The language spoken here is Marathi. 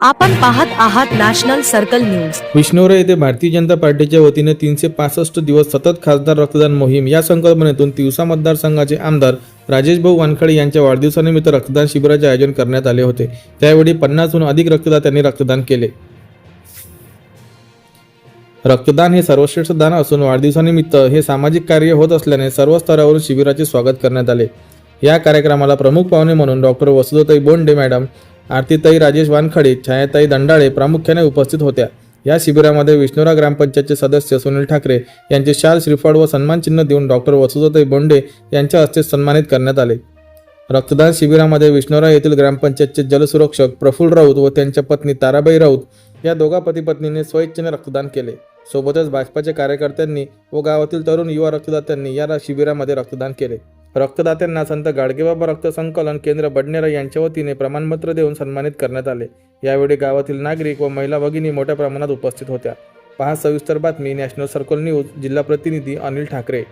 आपण पाहत आहात नॅशनल सर्कल न्यूज. विष्णुरा येथे भारतीय जनता पार्टीच्या वतीने तीनशे पासष्ट दिवस सतत खासदार रक्तदान मोहीम या संकल्पनेतून तिवसा मतदारसंघाचे आमदार राजेश भाऊ वानखडे यांच्या वाढदिवसानिमित्त रक्तदान शिबिराचे आयोजन करण्यात आले होते. त्यावेळी पन्नासहून अधिक रक्तदात्यांनी रक्तदान केले. रक्तदान हे सर्वश्रेष्ठ दान असून वाढदिवसानिमित्त हे सामाजिक कार्य होत असल्याने सर्व स्तरावरून शिबिराचे स्वागत करण्यात आले. या कार्यक्रमाला प्रमुख पाहुणे म्हणून डॉक्टर वसुधाताई बोंडे मॅडम आरतीताई राजेश वानखडे छायाताई दंडाळे प्रामुख्याने उपस्थित होत्या. या शिबिरामध्ये विष्णुरा ग्रामपंचायतचे सदस्य सुनील ठाकरे यांचे शाल श्रीफळ व सन्मान चिन्ह देऊन डॉक्टर वसुधाताई बोंडे यांच्या हस्ते सन्मानित करण्यात आले. रक्तदान शिबिरामध्ये विष्णुरा येथील ग्रामपंचायतचे जलसुरक्षक प्रफुल्ल राऊत व त्यांच्या पत्नी ताराबाई राऊत या दोघा पतीपत्नीने स्वइच्छेने रक्तदान केले. सोबतच भाजपाच्या कार्यकर्त्यांनी व गावातील तरुण युवा रक्तदात्यांनी या शिबिरामध्ये रक्तदान केले. रक्तदात्यांना संत गाडगेबाबा रक्त संकलन केंद्र बडनेरा यांच्या वतीने प्रमाणपत्र देऊन सन्मानित करण्यात आले. यावेळी गावातील नागरिक व महिला भगिनी मोठ्या प्रमाणात उपस्थित होत्या. पहा सविस्तर बातमी नॅशनल सर्कल न्यूज जिल्हा प्रतिनिधी अनिल ठाकरे.